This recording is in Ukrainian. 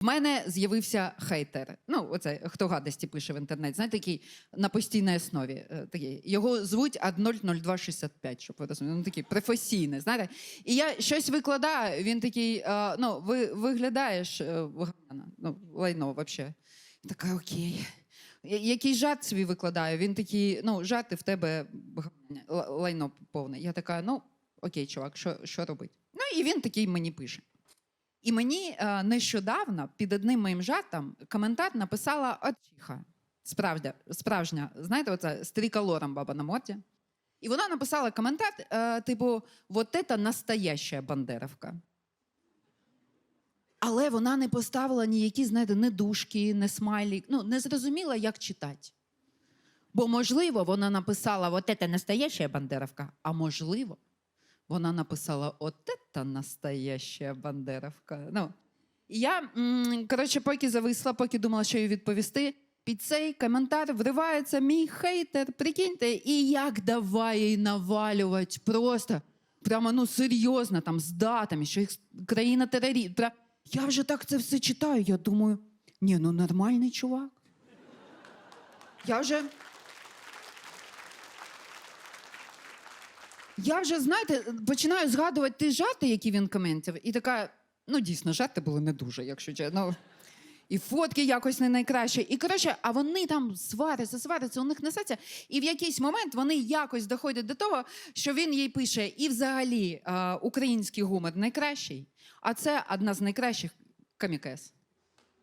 В мене з'явився хейтер. Ну, оце хто гадості пише в інтернеті, знаєте, такий на постійній основі. е, Такий. Його звуть 10265, щоб ви розуміли. Він такий професійний, знаєте. І я щось викладаю, він такий, е, ну, ви, виглядаєш е, ну, лайно взагалі. Така окей. Який жарт свій викладаю, він такий, ну, жарти в тебе лайно повне. Я така, ну, окей, чувак, що, що робити? Ну, і він такий мені пише. І мені е, нещодавно під одним моїм жартом коментар написала Очиха. Справжня, справжня, знаєте, оця з триколором баба на морді. І вона написала коментар, е, типу, вот это настоящая бандеровка. Але вона не поставила ніякі, знаєте, не дужки, не смайлі. Ну, не зрозуміла, як читати. Бо, можливо, вона написала вот это настоящая бандеровка, а можливо, вона написала от это настоящая бандеровка. Ну, я, коротше, поки зависла, поки думала, що їй відповісти, під цей коментар вривається мій хейтер, прикиньте, і як давай їй навалювати просто, прямо ну серйозно, там, з датами, що їх країна. Пра... Я вже так це все читаю, я думаю, ні, ну нормальний чувак. Я вже. Я вже, знаєте, починаю згадувати ті жарти, які він коментив, і така, ну дійсно, жарти були не дуже, якщо чесно. Ну, І фотки якось не найкраще. І коротше, а вони там сваряться, сваряться, у них несеться. І в якийсь момент вони якось доходять до того, що він їй пише: і взагалі е, український гумор найкращий, а це одна з найкращих камікес.